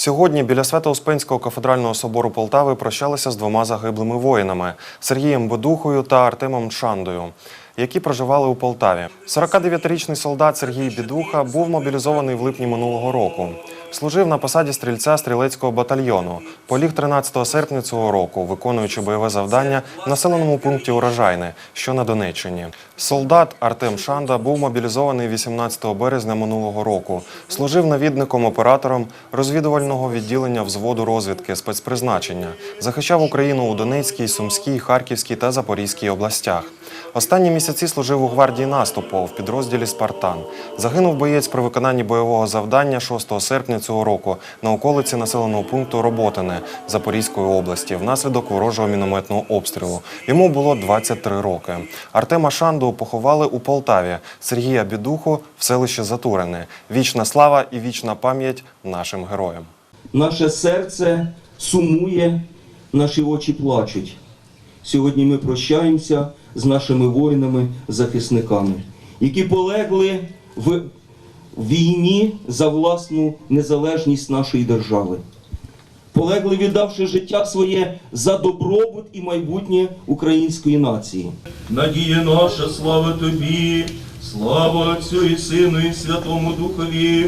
Сьогодні біля Свято-Успенського кафедрального собору Полтави прощалися з двома загиблими воїнами Сергієм Бедухою та Артемом Чандою, які проживали у Полтаві. 49-річний солдат Сергій Бідуха був мобілізований в липні минулого року. Служив на посаді стрільця стрілецького батальйону. Поліг 13 серпня цього року, виконуючи бойове завдання в населеному пункті Урожайне, що на Донеччині. Солдат Артем Шанда був мобілізований 18 березня минулого року. Служив навідником оператором розвідувального відділення взводу розвідки спецпризначення. Захищав Україну у Донецькій, Сумській, Харківській та Запорізькій областях. Останні місяці служив у гвардії наступу в підрозділі Спартан. Загинув боєць при виконанні бойового завдання 6 серпня цього року на околиці населеного пункту Роботине Запорізької області внаслідок ворожого мінометного обстрілу. Йому було 23 роки. Артема Шанду поховали у Полтаві. Сергія Бідуху в селищі Затурене. Вічна слава і вічна пам'ять нашим героям. Наше серце сумує, наші очі плачуть. Сьогодні ми прощаємося з нашими воїнами-захисниками, які полегли в війні за власну незалежність нашої держави. Полегли, віддавши життя своє за добробут і майбутнє української нації. Надія наша, слава тобі, слава Отцю і Сину, і Святому Духові.